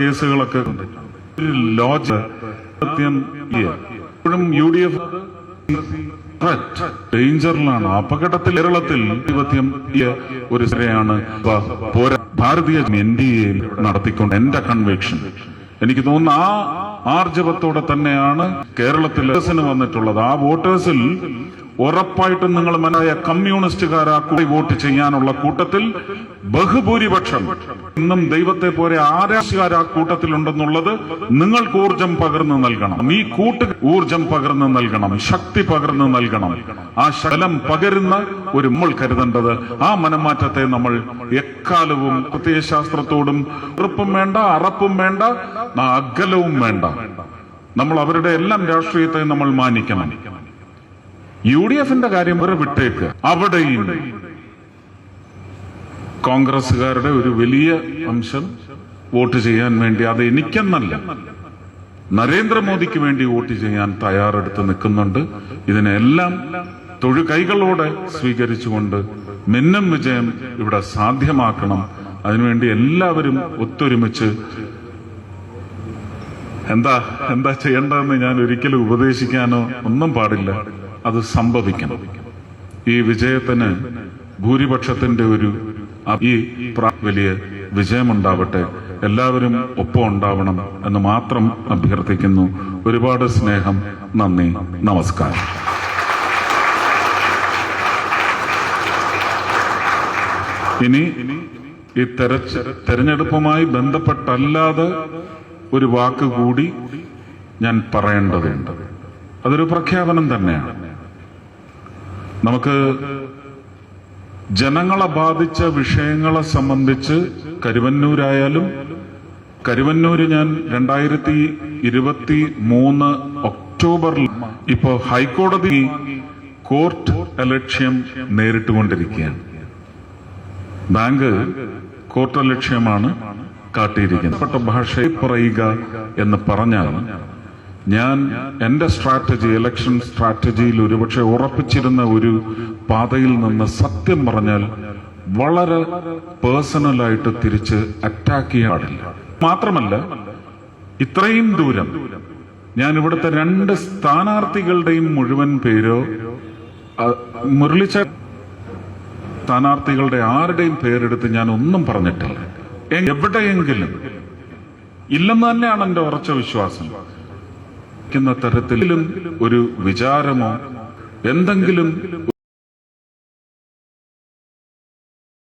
കേസുകളൊക്കെ ഒരു ലോജ് സത്യം. ഇപ്പോഴും യു ഡി എഫ് ഡേഞ്ചറിലാണ് അപകടത്തിൽ കേരളത്തിൽ ഒരു സ്ഥലയാണ് പോരാ ഭാരതീയ എൻ ഡി എ നടത്തിക്കൊണ്ട് എന്റെ കൺവിക്ഷൻ എനിക്ക് തോന്നുന്നു ആ ആർജവത്തോടെ തന്നെയാണ് കേരളത്തിൽ വന്നിട്ടുള്ളത്. ആ വോട്ടേഴ്സിൽ ഉറപ്പായിട്ടും നിങ്ങൾ മനായ കമ്മ്യൂണിസ്റ്റുകാരാ കൂടി വോട്ട് ചെയ്യാനുള്ള കൂട്ടത്തിൽ ബഹുഭൂരിപക്ഷം. ഇന്നും ദൈവത്തെ പോലെ ആരാശുകാർ ആ കൂട്ടത്തിലുണ്ടെന്നുള്ളത് നിങ്ങൾക്ക് ഊർജം പകർന്നു നൽകണം. ഈ കൂട്ട് ഊർജം പകർന്നു നൽകണം. ശക്തി പകർന്നു നൽകണം. ആ ശലം പകരുന്ന ഒരു നമ്മൾ കരുതേണ്ടത് ആ മനമാറ്റത്തെ നമ്മൾ എക്കാലവും പ്രത്യയശാസ്ത്രത്തോടും ഉറപ്പും വേണ്ട അറപ്പും വേണ്ട അകലവും വേണ്ട. നമ്മൾ അവരുടെ എല്ലാം രാഷ്ട്രീയത്തെ നമ്മൾ മാനിക്കണം. യു ഡി എഫിന്റെ കാര്യം വരെ വിട്ടേക്ക്. അവിടെയും കോൺഗ്രസുകാരുടെ ഒരു വലിയ അംശം വോട്ട് ചെയ്യാൻ വേണ്ടി അത് എനിക്കെന്നല്ല. നരേന്ദ്രമോദിക്ക് വേണ്ടി വോട്ട് ചെയ്യാൻ തയ്യാറെടുത്ത് നിൽക്കുന്നുണ്ട്. ഇതിനെല്ലാം തൊഴു കൈകളോടെ സ്വീകരിച്ചുകൊണ്ട് മിന്നും വിജയം ഇവിടെ സാധ്യമാക്കണം. അതിനുവേണ്ടി എല്ലാവരും ഒത്തൊരുമിച്ച് എന്താ എന്താ ചെയ്യേണ്ടതെന്ന് ഞാൻ ഒരിക്കലും ഉപദേശിക്കാനോ ഒന്നും പാടില്ല. അത് സംഭവിക്കണം. ഈ വിജയത്തിന് ഭൂരിപക്ഷത്തിന്റെ ഒരു ഈ വലിയ വിജയമുണ്ടാവട്ടെ എല്ലാവരും ഒപ്പം ഉണ്ടാവണം എന്ന് മാത്രം അഭ്യർത്ഥിക്കുന്നു. ഒരുപാട് സ്നേഹം നന്ദി നമസ്കാരം. ഇനി ഈ തെരച്ച് തെരഞ്ഞെടുപ്പുമായി ബന്ധപ്പെട്ടല്ലാതെ ഒരു വാക്ക് കൂടി ഞാൻ പറയേണ്ടതുണ്ട്. അതൊരു പ്രഖ്യാപനം തന്നെയാണ്. നമുക്ക് ജനങ്ങളെ ബാധിച്ച വിഷയങ്ങളെ സംബന്ധിച്ച് കരുവന്നൂരായാലും കരുവന്നൂര് ഞാൻ രണ്ടായിരത്തി ഇരുപത്തി മൂന്ന് ഒക്ടോബറിൽ ഇപ്പോ ഹൈക്കോടതി കോർട്ട് അലക്ഷ്യം നേരിട്ടുകൊണ്ടിരിക്കുകയാണ്. ബാങ്ക് കോർട്ട് അലക്ഷ്യമാണ് കാട്ടിയിരിക്കുന്നത്. ഭാഷ പറയുക എന്ന് പറഞ്ഞാൽ ഞാൻ എന്റെ സ്ട്രാറ്റജി ഇലക്ഷൻ സ്ട്രാറ്റജിയിൽ ഒരുപക്ഷെ ഉറപ്പിച്ചിരുന്ന ഒരു പാതയിൽ നിന്ന് സത്യം പറഞ്ഞാൽ വളരെ പേഴ്സണലായിട്ട് തിരിച്ച് അറ്റാക്ക് ചെയ്യാൻ പാടില്ല. മാത്രമല്ല ഇത്രയും ദൂരം ഞാൻ ഇവിടുത്തെ രണ്ട് സ്ഥാനാർത്ഥികളുടെയും മുഴുവൻ പേരോ മുരളിച്ച സ്ഥാനാർത്ഥികളുടെ ആരുടെയും പേരെടുത്ത് ഞാൻ ഒന്നും പറഞ്ഞിട്ടില്ല. എവിടെയെങ്കിലും ഇല്ലെന്ന് തന്നെയാണ് എന്റെ ഉറച്ച വിശ്വാസം. തരത്തിലും ഒരു വിചാരമോ? എന്തെങ്കിലും